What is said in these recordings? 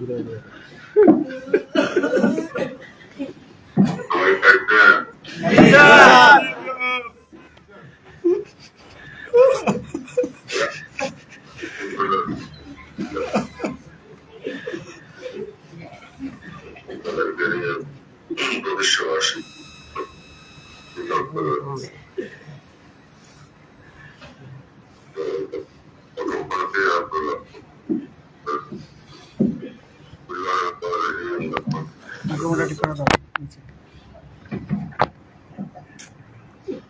either of you.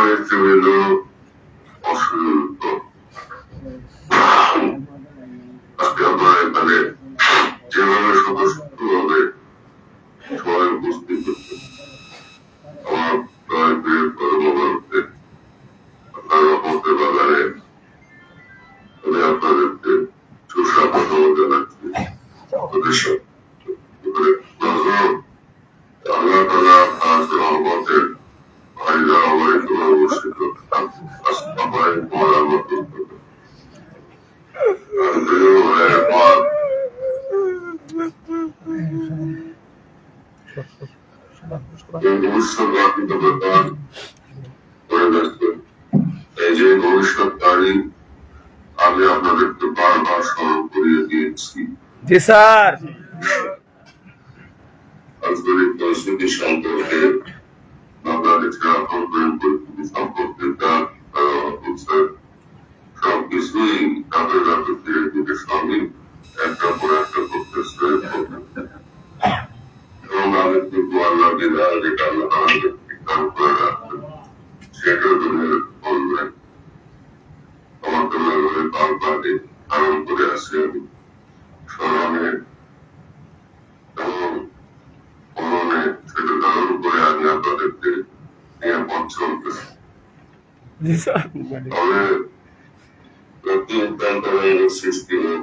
তিনি হয়েছে হইল এই যে ভবিষ্যৎ তারিখ আমি আপনাদেরকে বারবার স্মরণ করিয়ে দিয়েছি জি, স্যার। আন্তরিক পরিস্থিতি সম্পর্কে আমি কিন্তু যেটা আল্লাহ আমাদের ঠিকঠাক করে রাখছে সেটা তুমি বলবেন আমার ধারণ করে আসি আমি স্মরণে এবং মননে সেটা ধারণ করে আমি আপনাদেরকে নিয়ে পথ চলতেছি তবে সৃষ্টি হোক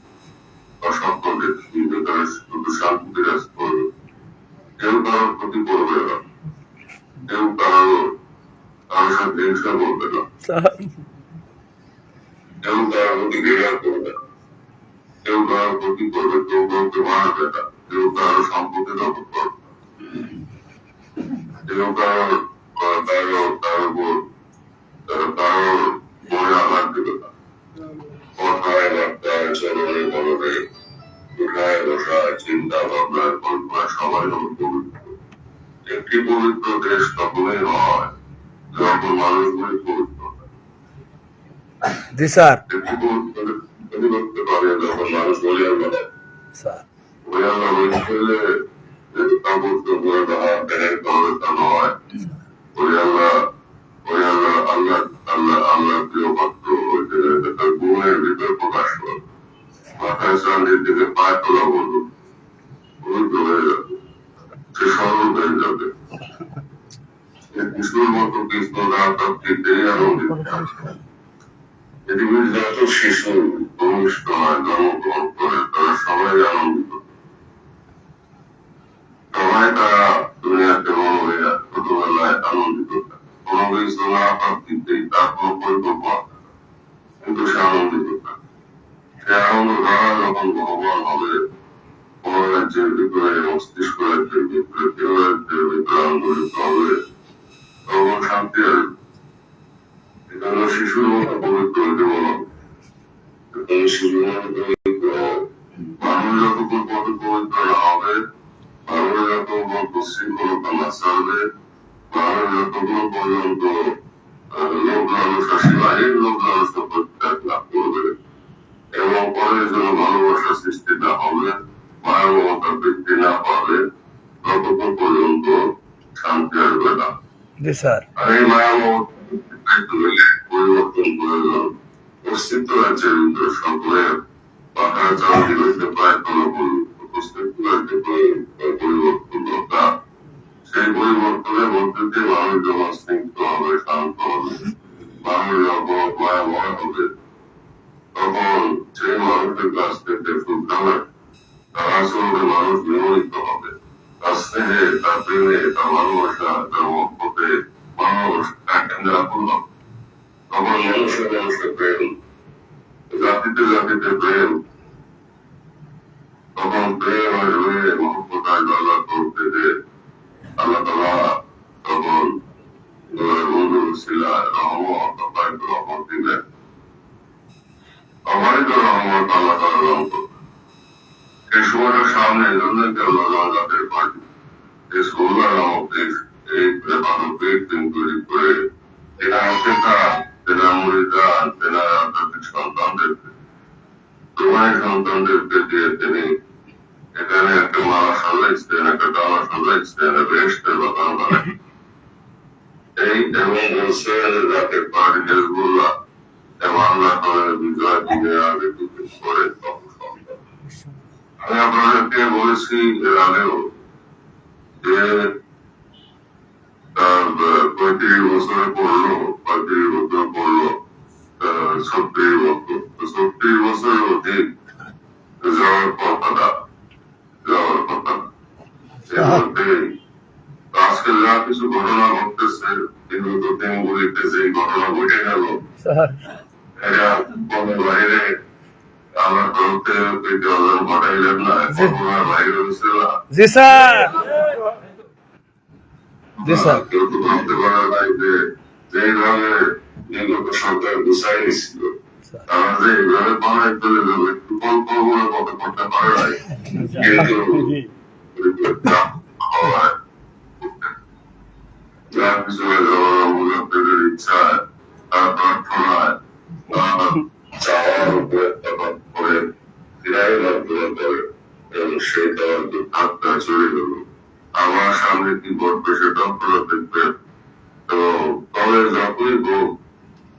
অসংখ্য দেখি যেখানে শুধু শান্তি বিরাজ করবে কেউ কারোর ক্ষতি করবে না। কেউ কারও কারোর সাথে হিংসা করবে না। কেউ কারোর প্রতি ঘৃণা করবে কেউ কারোর ক্ষতি করবে কেউ কাউকে মারবে না। কেউ কারও সম্পত্তি দখল করবে কেউ মনে আঘাত দেবে একটি পবিত্র দেশ তখনই হয় যখন মানুষগুলি পবিত্র ওই নয় ওই আল্লাহ আল্লাহ আল্লাহ আল্লাহ প্রিয় পাত্র ওই মাথায় হয়ে যাবে সে সরল হয়ে যাবে কৃষ্ণর মতো কৃষ্ণ তার আনন্দিত পৃথিবীর যত শিশু জন্মগ্রহণ করে তারা সবাই আনন্দিত তারা দুনিয়াতে বড় হয়ে ছোটবেলায় আনন্দিত কোনো কিছু না প্রাপ্তিতেই তার কোনো পরিকল্পনা থাকে না। মায়াবন ধারা যখন ভগবান হবে কোন রাজ্যের ভিতরে মস্তিষ্ক রাজ্যের ভিতরে কেউ রাজ্যের ভিতরে আন্দোলিত হবে তখন শান্তি আসবে এখানে শিশুর মতো পবিত্র জীবন এখানে শিশুর মতো পবিত্র মানুষ যতক্ষণ পথে পবিত্র না হবে মানুষ যতক্ষণ উশৃঙ্খলতা না ছাড়বে মানুষ যতক্ষণ পর্যন্ত লোক লালসা সীমাহীন লোক লালসা পরিত্যাগ না করবে এবং পরের জন্য ভালোবাসা সৃষ্টি না হবে মমতা বৃদ্ধি না পাবে ততক্ষণ পর্যন্ত শান্তি আসবে না। আর এই পরিবর্তন প্রয়োজন। অস্তিত্ব রাজ্যের সকলের পাখা চালাতে হইতে পায় অস্তিত্ব রাজ্যে পরিবর্তন দরকার। সেই পরিবর্তনের মধ্যে দিয়ে মানুষ যখন স্নিগ্ধ হবে শান্ত হবে। মানুষ যখন মায়াময় হবে। তখন সেই মানুষের কাছ থেকে শুদ্ধাবে তার আসলে মানুষ বিমোহিত হবে তার স্নেহে তার প্রেমে তার ভালোবাসা তার মানুষ আপন হবে। তখন মানুষের মানুষের প্রেম জাতিতে জাতিতে প্রেম সন্তানদেরকে তিনি এখানে একটা মালা সাজাইছেন একটা ডালা সাজাইছেন বেহেস্তের বাগান বানাই এই এবং বলছেন যাকে পার্টি হেজবুল্লাহ এবং আল্লাহ তাদের বিজয় দিনে আগে কিছু করে আমি আপনাদেরকে বলেছি এর আগেও যে তার পঁয়ত্রিশ বছরে পড়ল পঁয়ত্রিশ বছর পড়ল ছত্রিশ বছর ছত্রিশ বছরের অধিক এর মধ্যে আজকে যা কিছু ঘটনা ঘটতেছে বিগত দিনগুলিতে যে ঘটনা ঘটে গেল। বাইরে আমার থেকে পেটে অর্জন ঘটাইলেন না করোনার বাইরে জি স্যার। জি স্যার। কেউ তো ভাবতে পারে নাই যে সরকার গুছাই নিছিল। চলে গেল আমার সামনে কি ঘটবে সেটা আপনারা দেখবেন তো তবে যতই হোক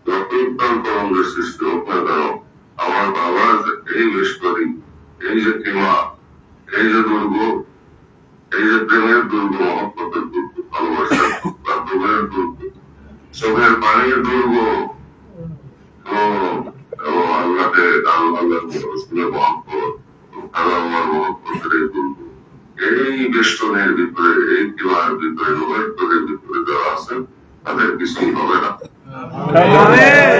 যতই প্রাণ তরঙ্গের সৃষ্টি হোক না কেন আমার বাবা এই বেশকরি এই যে কিমা এই যে দুর্গ এই যে প্রেমের দুর্গ মহব্বতের দুর্গ ভালোবাসার দুর্গ বান্ধবের দুর্গ চোখের পানির দুর্গ এই দুর্গ এই বেষ্টনের ভিতরে এই কিমার ভিতরে যারা আছেন তাদের কিছুই হবে না দেশের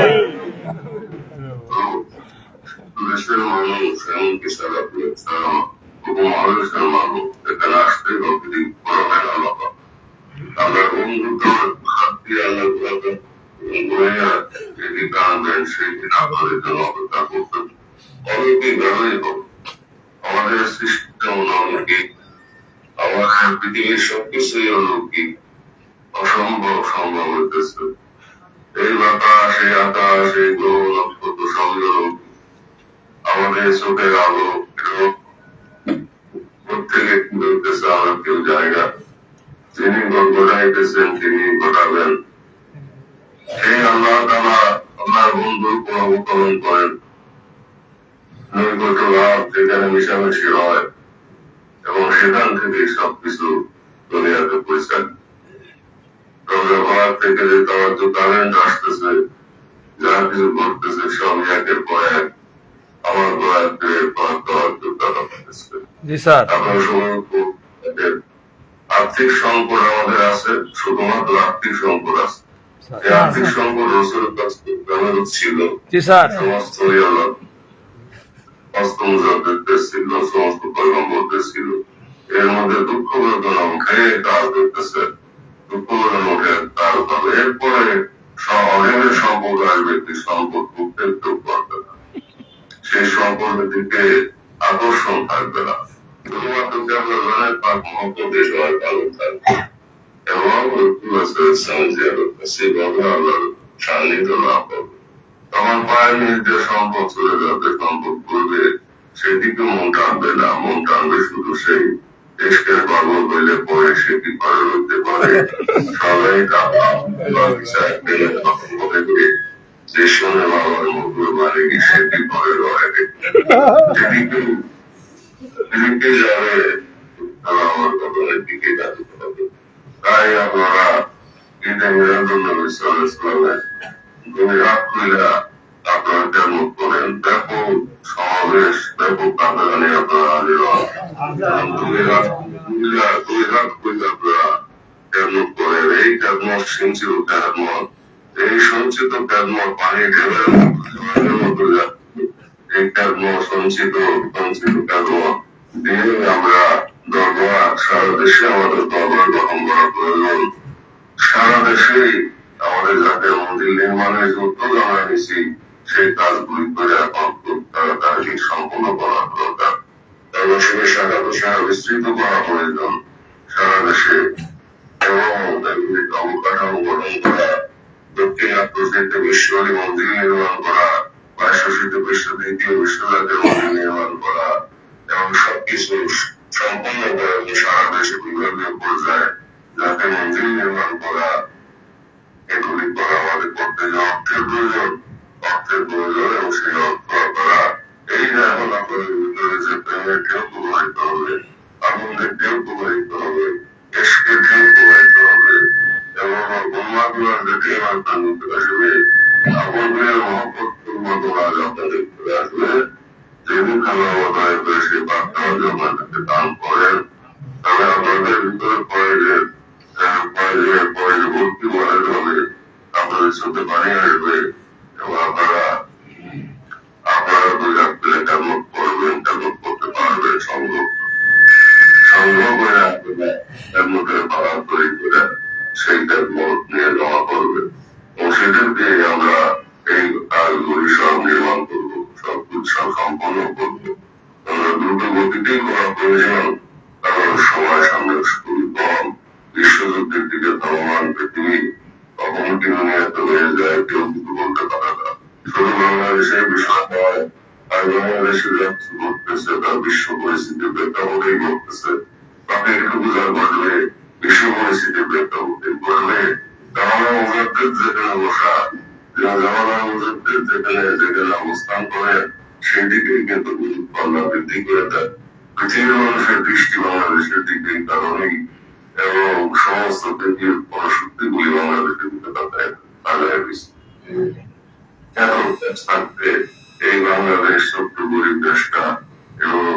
চোখের আলো প্রত্যেকে মিশামিশি হয় এবং সেখান থেকে সবকিছু দুনিয়াতে পরিষ্কার রোজাভার থেকে যে তার যে কারেন্ট আসতেছে যা কিছু ঘটতেছে সব একের পর এক আমার গোয়াতে জি স্যার। আর্থিক সংকট আমাদের আছে শুধুমাত্র আর্থিক সংকট আছে। আর্থিক সংকট আমাদের ছিল। জি স্যার। সমস্ত আল্লাহ ছিল সমস্ত পয়গম্বরদের ছিল। এর মধ্যে দুঃখ বেদনা উঠে কাজ করতেছে দুঃখ বেদনা উঠে কাজ হবে এরপরে অনেক সম্পদ আসবে একটি সম্পদ করতে না। সেই সম্পদের দিকে আকর্ষণ থাকবে না। সম্পদ চলে যাবে, সম্পদ করবে। সেদিকে মন টানবে না, মন টানবে শুধু সেই দেশকে পাগল হইলে পরে সে কি পারে হইতে পারে? সবাই করে যে বাবার মুখের মানে কি তারা আপনারা তেমন করেন। ব্যাপক সমাবেশ ব্যাপক কাটাগানি আপনারা হাজির হন। এবং দুই রাত কইরা করেন। এই তেমন সিঞ্চিত তেমন এই সঞ্চিত তেমন পানি ঢেলে মতো এই তেমন সঞ্চিত সঞ্চিত তেমন দিয়ে আমরা দরবার, সারা দেশে আমাদের দরবার গঠন করা প্রয়োজন। সারা দেশেই আমাদের যাতে মন্দির নির্মাণের যে উদ্যোগ আমরা নিয়েছি, সেই কাজগুলি করে এখন তাড়াতাড়ি সম্পূর্ণ করা দরকার। সেটা সারা দেশে বিস্তৃত করা প্রয়োজন সারা দেশে। এবং অবকাঠামো গঠন করা দক্ষিণ আফ্রিকাতে বিশ্বরী মন্দির নির্মাণ করা বাইশশীতে বিশ্ব দ্বিতীয় বিশ্বজাতের মন্দির নির্মাণ করা, এবং সবকিছু সম্পূর্ণ করা সারা দেশে বিভাগীয় পর্যায়ে যাতে মন্দির নির্মাণ করা, এগুলি করা আমাদের করতে যে অর্থের প্রয়োজন অর্থের প্রয়োজন এবং সেই অর্থ করা, এই এখন আপনাদের ভিতরে যে প্রেমের প্রবাহিত হবে, আনন্দের ঢেউ প্রবাহিত হবে এসকে ঢেউ প্রবাহিত হবে এবং ব্রহ্মাগুলার যে ঢেউ আপনার আসবে আপনাদের আসবে যেদিন আল্লাহ অবতার করে সেই বার্তা আপনাদেরকে দান করেন তবে আপনাদের ভিতরে ভক্তি বলে হবে আপনাদের সাথে আসবে এবং আপনারা আপনারা দুই রাত পেলে কেমন করবেন করতে পারবেন সংগ্রহ সংগ্রহ করে আপনারা কেমন করে পালন তৈরি করে সেই কেমন নিয়ে জমা করবেন এবং সেটার দিয়ে আমরা এই কাজগুলি সব নির্মাণ করব, সব উৎসব সম্পন্ন করব। আমরা দ্রুত গতিতেই করা প্রয়োজন। কারণ সময় সামনে খুবই কম বিশ্বযুদ্ধের দিকে ধাবমান পৃথিবী। অবনতি এত হয়ে যায়, কেউ কিছু বলতে পারে না। শুধু বাংলাদেশের বিষয় নয়, আর বাংলাদেশে ঘটতেছে তার বিশ্ব পরিস্থিতির প্রেক্ষাপটেই ঘটতেছে। একটু বোঝার ঘটলে জামানা মুজাদ্দের যেখানে যেখানে অবস্থান করে সেই দিকেই কিন্তু পাল্লা বৃদ্ধি দেয় দৃষ্টি বাংলাদেশের দিকে কারণেই এবং সমস্ত পৃথিবীর পরশক্তিগুলি বাংলাদেশের দিকে থাকতে এই বাংলাদেশ ছোট্ট গরিব এবং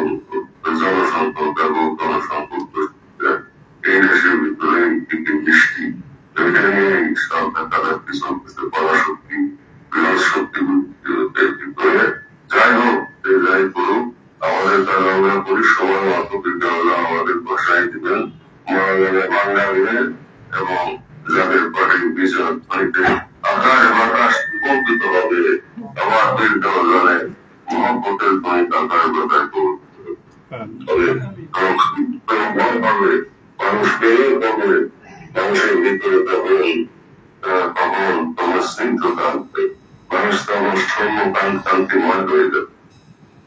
জনসংখ্যক এবং জনসংখ্যক দেশটা, এই দেশের ভিতরে একটি বৃষ্টি এখানে সব দেখাদেখি চলতেছে পরাশক্তি যাবে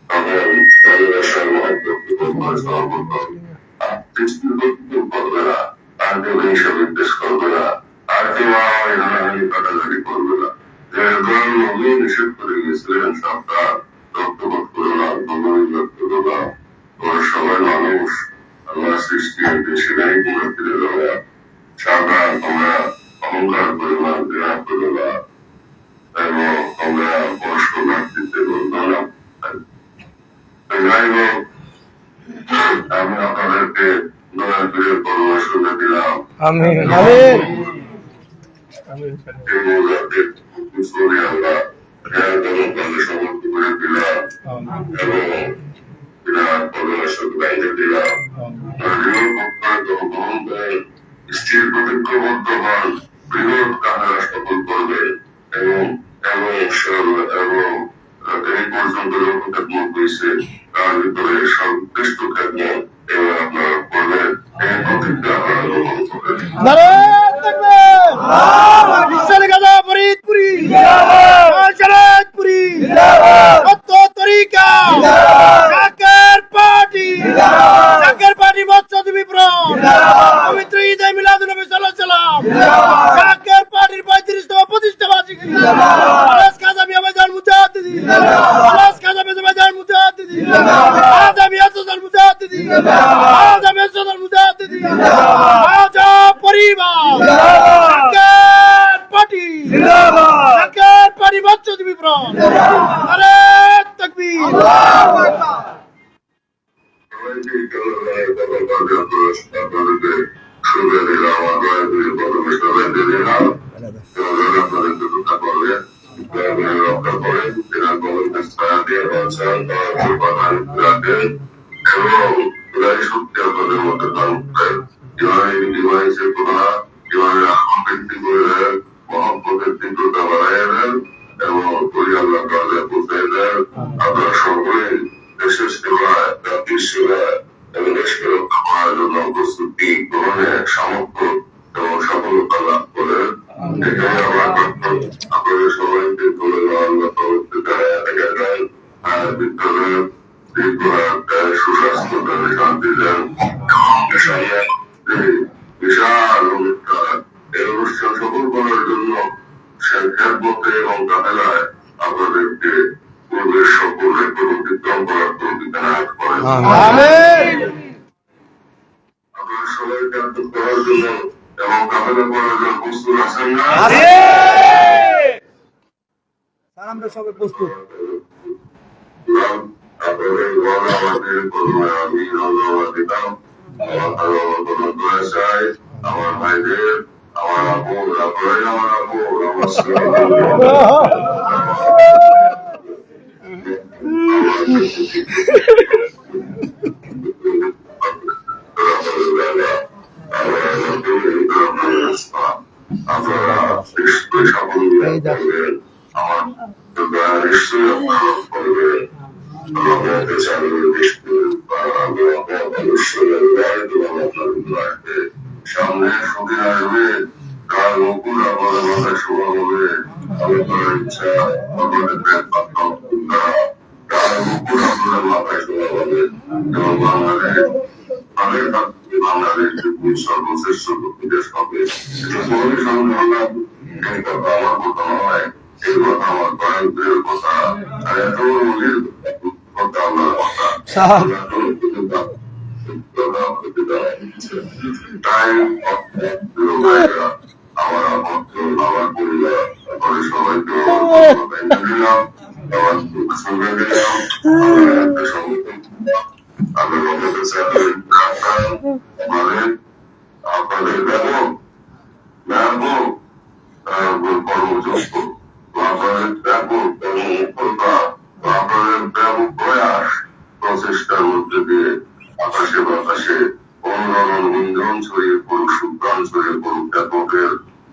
তখন ভালোবাসার মহব্বতকে তোমার আর সৃষ্টির কেউ করবে না আর কেউ হিংসা বিদ্বেষ করবে না আর কেউ আমার হানাহানি না যে দয়াল নবী নিষেধ করে গেছিলেন সবাই মানুষ আল্লাহ সৃষ্টি দেশে গাড়ি করে ফিরে যাবে সাদা তোমরা অহংকার করো না ঘৃণা করো না আমি আমি স্থির প্রতিজ্ঞবদ্ধ হন বৃহৎ কাহারা সফল করবে এবং এবং এবং এই পর্যন্ত যখন খেদমত হয়েছে তার ভিতরে সর্বোৎকৃষ্ট খেদমত এবং আপনারা করবেন। এই প্রতিজ্ঞা আপনারা গ্রহণ করেন নারায়ণ থাকবে। বলতে আপনাদেরকে শুভে দিলাম আমার প্রথমে সবাই দিলাম এবং আপনাদের দুটা সবাই করার জন্য এবং কাফেলা করার জন্য প্রস্তুত আছেন না সবাই প্রস্তুত আমার ভাইদের আমার আপু আপনারাই আমার আপু আমার আমি করার ইচ্ছা আমাদের কাল মুকুল আপনার মাথায় শোভা হবে এবং বাংলাদেশ তাদের কাছে বাংলাদেশ পৃথিবীর সর্বশ্রেষ্ঠ দেশ হবে এটা সবাই সামনে হলাম এই কথা আমার কথা নয় এই কথা আমার কয়েকদের কথা আর এত মনের কথা আমার কথা তাই আমার আপত্ত আমার পরিবার তারপরে সবাইকে দিলাম আমার সঙ্গে দিলাম একটা সঙ্গে প্রচেষ্টার মধ্যে দিয়ে আকাশে বাতাসে অনুরণন ইন্ধন ছড়িয়ে পড়ুক সুপ্রাণ ছড়িয়ে পড়ুক ব্যাপকের